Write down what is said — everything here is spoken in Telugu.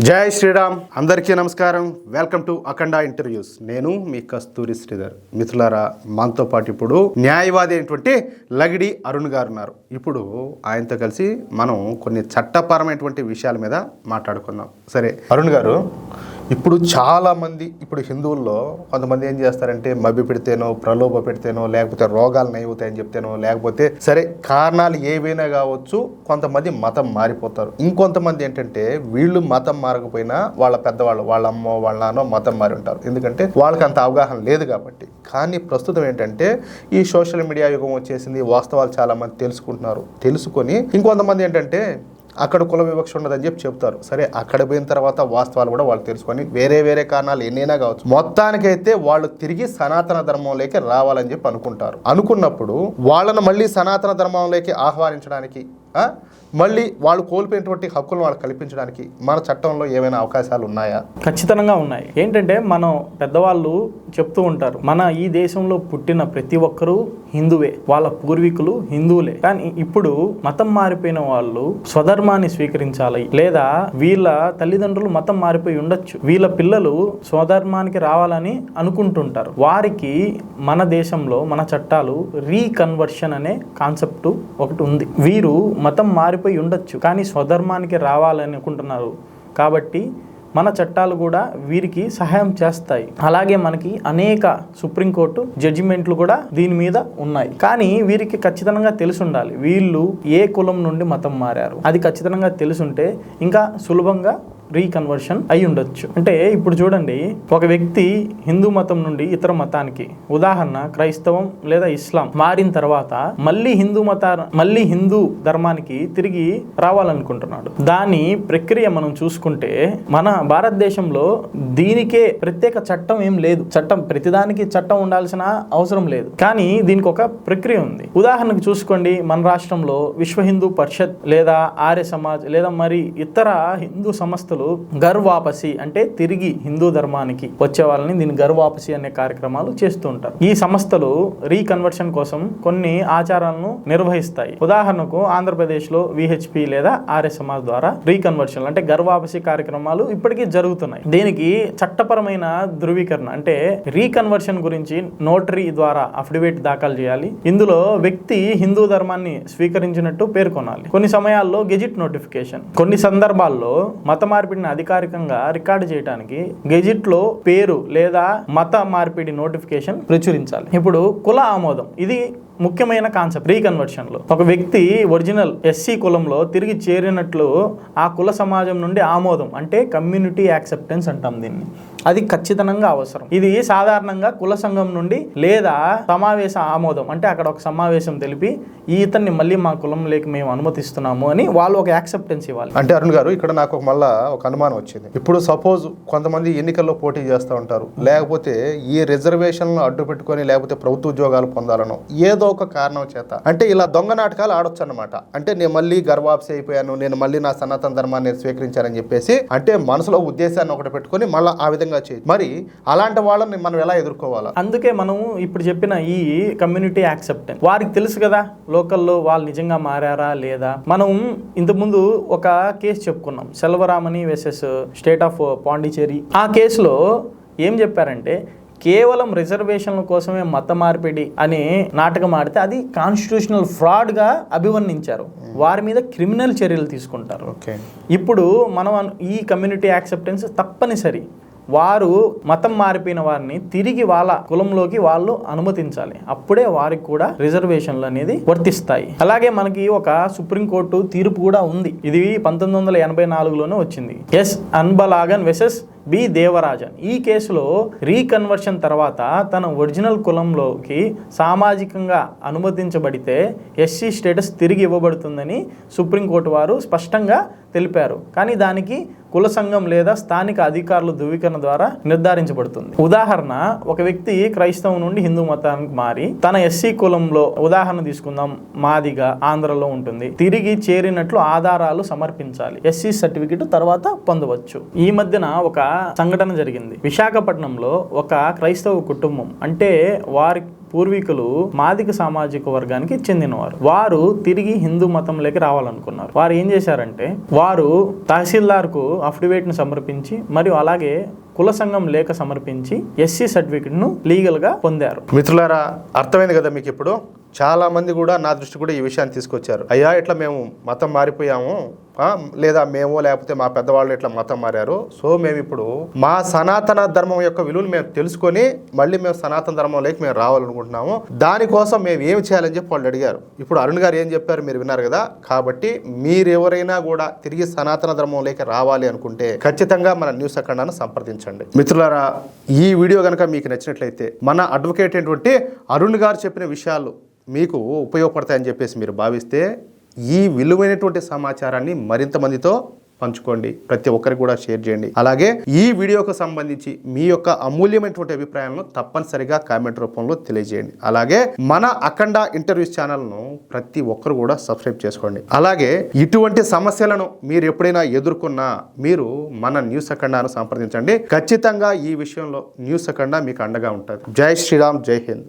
జై శ్రీరామ్ అందరికీ నమస్కారం. వెల్కమ్ టు అఖండ ఇంటర్వ్యూస్ నేను మీ కస్తూరి శ్రీధర్. మిత్రులారా మనతో పాటు ఇప్పుడు న్యాయవాది అయినటువంటి లగిడి అరుణ్ గారు ఉన్నారు. ఇప్పుడు ఆయనతో కలిసి మనం కొన్ని చట్టపరమైనటువంటి విషయాల మీద మాట్లాడుకుందాం. సరే. అరుణ్ గారు ఇప్పుడు చాలామంది ఇప్పుడు హిందువుల్లో కొంతమంది ఏం చేస్తారంటే మభ్య పెడితేనో ప్రలోభ పెడితేనో లేకపోతే రోగాలు నయ్యుతాయని చెప్తేనో లేకపోతే సరే కారణాలు ఏవైనా కావచ్చు కొంతమంది మతం మారిపోతారు. ఇంకొంతమంది ఏంటంటే వీళ్ళు మతం మారకపోయినా వాళ్ళ పెద్దవాళ్ళు వాళ్ళ అమ్మో వాళ్ళ నాన్నో మతం మారి ఉంటారు. ఎందుకంటే వాళ్ళకి అంత అవగాహన లేదు కాబట్టి. కానీ ప్రస్తుతం ఏంటంటే ఈ సోషల్ మీడియా యుగం వచ్చేసింది వాస్తవాలు చాలామంది తెలుసుకుంటున్నారు. తెలుసుకొని ఇంకొంతమంది ఏంటంటే అక్కడ కుల వివక్ష ఉండదని చెప్పి చెప్తారు సరే అక్కడ పోయిన తర్వాత వాస్తవాలు కూడా వాళ్ళు తెలుసుకొని వేరే వేరే కారణాలు ఎన్నైనా కావచ్చు. మొత్తానికైతే వాళ్ళు తిరిగి సనాతన ధర్మంలోకి రావాలని చెప్పి అనుకుంటారు. అనుకున్నప్పుడు వాళ్ళను మళ్ళీ సనాతన ధర్మంలోకి ఆహ్వానించడానికి మళ్ళీ వాళ్ళు కోల్పోయినటువంటి హక్కులను వాళ్ళు కల్పించడానికి మన చట్టంలో ఏమైనా అవకాశాలు ఉన్నాయా? ఖచ్చితంగా ఉన్నాయి. ఏంటంటే మనం పెద్దవాళ్ళు చెప్తూ ఉంటారు మన ఈ దేశంలో పుట్టిన ప్రతి ఒక్కరూ హిందువే వాళ్ళ పూర్వీకులు హిందువులే. కానీ ఇప్పుడు మతం మారిపోయిన వాళ్ళు స్వధర్మాన్ని స్వీకరించాలి లేదా వీళ్ళ తల్లిదండ్రులు మతం మారిపోయి ఉండొచ్చు. వీళ్ళ పిల్లలు స్వధర్మానికి రావాలని అనుకుంటుంటారు. వారికి మన దేశంలో మన చట్టాలు రీకన్వర్షన్ అనే కాన్సెప్ట్ ఒకటి ఉంది. వీరు మతం మారిపోయి ఉండొచ్చు కానీ స్వధర్మానికి రావాలని అనుకుంటున్నారు కాబట్టి మన చట్టాలు కూడా వీరికి సహాయం చేస్తాయి. అలాగే మనకి అనేక సుప్రీంకోర్టు జడ్జిమెంట్లు కూడా దీని మీద ఉన్నాయి. కానీ వీరికి ఖచ్చితంగా తెలిసి ఉండాలి వీళ్ళు ఏ కులం నుండి మతం మారారు. అది ఖచ్చితంగా తెలుసుంటే ఇంకా సులభంగా రీకన్వర్షన్ అయి ఉండొచ్చు. అంటే ఇప్పుడు చూడండి ఒక వ్యక్తి హిందూ మతం నుండి ఇతర మతానికి ఉదాహరణ క్రైస్తవం లేదా ఇస్లాం మారిన తర్వాత మళ్ళీ హిందూ మత మళ్ళీ హిందూ ధర్మానికి తిరిగి రావాలనుకుంటున్నాడు. దాని ప్రక్రియ మనం చూసుకుంటే మన భారతదేశంలో దీనికే ప్రత్యేక చట్టం ఏం లేదు. చట్టం ప్రతిదానికి చట్టం ఉండాల్సిన అవసరం లేదు. కానీ దీనికి ఒక ప్రక్రియ ఉంది. ఉదాహరణకు చూసుకోండి మన రాష్ట్రంలో విశ్వ హిందూ పరిషత్ లేదా ఆర్య సమాజ్ లేదా మరి ఇతర హిందూ సంస్థలు గర్వాపసి అంటే తిరిగి హిందూ ధర్మానికి వచ్చే వాళ్ళని దీని గర్వాపసి అనే కార్యక్రమాలు చేస్తూ ఉంటారు. ఈ సంస్థలు రీకన్వర్షన్ కోసం కొన్ని ఆచారాలను నిర్వహిస్తాయి. ఉదాహరణకు ఆంధ్రప్రదేశ్లో విహెచ్పి లేదా ఆర్ఎస్ సమాజ్ ద్వారా రీకన్వర్షన్ అంటే గర్వాపసి కార్యక్రమాలు ఇప్పటికీ జరుగుతున్నాయి. దీనికి చట్టపరమైన ధృవీకరణ అంటే రీకన్వర్షన్ గురించి నోటరీ ద్వారా అఫిడవిట్ దాఖలు చేయాలి. ఇందులో వ్యక్తి హిందూ ధర్మాన్ని స్వీకరించినట్టు పేర్కొనాలి. కొన్ని సమయాల్లో గెజిట్ నోటిఫికేషన్ కొన్ని సందర్భాల్లో మత మార్పిడిని అధికారికంగా రికార్డు చేయడానికి గెజిట్లో పేరు లేదా మత మార్పిడి నోటిఫికేషన్ ప్రచురించాలి. ఇప్పుడు కుల ఆమోదం. ఇది ముఖ్యమైన కాన్సెప్ట్ రీకన్వర్షన్లో ఒక వ్యక్తి ఒరిజినల్ ఎస్సీ కులంలో తిరిగి చేరినట్లు ఆ కుల సమాజం నుండి ఆమోదం అంటే కమ్యూనిటీ యాక్సెప్టెన్స్ అంటాం దీన్ని. అది ఖచ్చితంగా అవసరం. ఇది సాధారణంగా కుల సంఘం నుండి లేదా సమావేశ ఆమోదం అంటే అక్కడ ఒక సమావేశం తెలిపి ఈ ఇతన్ని మళ్ళీ మా కులంలోకి మేము అనుమతిస్తున్నాము అని వాళ్ళు ఒక యాక్సెప్టెన్స్ ఇవ్వాలి. అంటే అరుణ్ గారు ఇక్కడ నాకు ఒక మళ్ళా ఒక అనుమానం వచ్చింది. ఇప్పుడు సపోజ్ కొంతమంది ఎన్నికల్లో పోటీ చేస్తూ ఉంటారు. లేకపోతే ఈ రిజర్వేషన్లు అడ్డు పెట్టుకొని లేకపోతే ప్రభుత్వ ఉద్యోగాలు పొందాలనో ఏదో ఒక కారణం చేత. అంటే ఇలా దొంగ నాటకాలు ఆడొచ్చు అనమాట అంటే నేను మళ్ళీ గర్వాప్సి అయిపోయాను నేను మళ్ళీ నా సనాతన ధర్మాన్ని స్వీకరించానని చెప్పేసి అంటే మనసులో ఉద్దేశాన్ని ఒకటి పెట్టుకొని మళ్ళీ ఆ విధంగా చేయి. మరి అలాంటి వాళ్ళని మనం ఎలా ఎదుర్కోవాలి? అందుకే మనం ఇప్పుడు చెప్పిన ఈ కమ్యూనిటీ యాక్సెప్టెన్స్. వారికి తెలుసు కదా లోకల్లో వాళ్ళు నిజంగా మారారా లేదా? మనం ఇంతకుముందు ఒక కేసు చెప్పుకున్నాం. Selvaramani versus state of Pondicherry ఆ కేసులో ఏం చెప్పారంటే కేవలం రిజర్వేషన్ల కోసమే మత మార్పిడి అనే నాటకం ఆడితే అది కాన్స్టిట్యూషనల్ ఫ్రాడ్గా అభివర్ణించారు. వారి మీద క్రిమినల్ చర్యలు తీసుకుంటారు. ఓకే. ఇప్పుడు మనం ఈ కమ్యూనిటీ యాక్సెప్టెన్స్ తప్పనిసరి. వారు మతం మారిపోయిన వారిని తిరిగి వాళ్ళ కులంలోకి వాళ్ళు అనుమతించాలి. అప్పుడే వారికి కూడా రిజర్వేషన్లు అనేది వర్తిస్తాయి. అలాగే మనకి ఒక సుప్రీంకోర్టు తీర్పు కూడా ఉంది. ఇది పంతొమ్మిది వందల ఎనభై నాలుగులోనే వచ్చింది. S Anbalagan versus B Devarajan. ఈ కేసులో రీకన్వర్షన్ తర్వాత తన ఒరిజినల్ కులంలోకి సామాజికంగా అనుమతించబడితే ఎస్సీ స్టేటస్ తిరిగి ఇవ్వబడుతుందని సుప్రీంకోర్టు వారు స్పష్టంగా తెలిపారు. కానీ దానికి కుల సంఘం లేదా స్థానిక అధికారుల ధృవీకరణ ద్వారా నిర్ధారించబడుతుంది. ఉదాహరణ ఒక వ్యక్తి క్రైస్తవం నుండి హిందూ మతానికి మారి తన ఎస్సీ కులంలో ఉదాహరణ తీసుకుందాం. మాదిగా ఆంధ్రలో ఉంటుంది. తిరిగి చేరినట్లు ఆధారాలు సమర్పించాలి. ఎస్సీ సర్టిఫికెట్ తర్వాత పొందవచ్చు. ఈ మధ్యన ఒక సంఘటన జరిగింది. విశాఖపట్నంలో ఒక క్రైస్తవ కుటుంబం అంటే వారి పూర్వీకులు మాదిక సామాజిక వర్గానికి చెందినవారు. వారు తిరిగి హిందూ మతంలోకి రావాలనుకున్నారు. వారు ఏం చేశారంటే వారు తహసీల్దార్కు అఫిడవిట్ను సమర్పించి మరియు అలాగే కుల సంఘం లేఖ సమర్పించి ఎస్సీ సర్టిఫికెట్ను లీగల్గా పొందారు. మిత్రులారా అర్థమైంది కదా మీకు ఇప్పుడు? చాలా మంది కూడా నా దృష్టి కూడా ఈ విషయాన్ని తీసుకొచ్చారు. అయ్యా ఇట్లా మేము మతం మారిపోయాము. లేదా మేము లేకపోతే మా పెద్దవాళ్ళు ఇట్లా మతం మారారు. సో మేము ఇప్పుడు మా సనాతన ధర్మం యొక్క విలువలు మేము తెలుసుకొని మళ్ళీ మేము సనాతన ధర్మంలోకి మేము రావాలనుకుంటున్నాము. దానికోసం మేము ఏమి చేయాలని చెప్పి వాళ్ళు అడిగారు. ఇప్పుడు అరుణ్ గారు ఏం చెప్పారు మీరు విన్నారు కదా? కాబట్టి మీరు ఎవరైనా కూడా తిరిగి సనాతన ధర్మంలోకి రావాలి అనుకుంటే ఖచ్చితంగా మన న్యూస్ అఖండాను సంప్రదించండి. మిత్రులారా ఈ వీడియో కనుక మీకు నచ్చినట్లయితే మన అడ్వకేట్ అయినటువంటి అరుణ్ గారు చెప్పిన విషయాలు మీకు ఉపయోగపడతాయని చెప్పేసి మీరు భావిస్తే ఈ విలువైనటువంటి సమాచారాన్ని మరింత మందితో పంచుకోండి. ప్రతి ఒక్కరికి కూడా షేర్ చేయండి. అలాగే ఈ వీడియోకు సంబంధించి మీ యొక్క అమూల్యమైనటువంటి అభిప్రాయాలను తప్పనిసరిగా కామెంట్ రూపంలో తెలియజేయండి. అలాగే మన అఖండ ఇంటర్వ్యూస్ ఛానల్ను ప్రతి ఒక్కరు కూడా సబ్స్క్రైబ్ చేసుకోండి. అలాగే ఇటువంటి సమస్యలను మీరు ఎప్పుడైనా ఎదుర్కొన్నా మీరు మన న్యూస్ అఖండాను సంప్రదించండి. ఖచ్చితంగా ఈ విషయంలో న్యూస్ అఖండ మీకు అండగా ఉంటుంది. జై శ్రీరామ్ జై హింద్.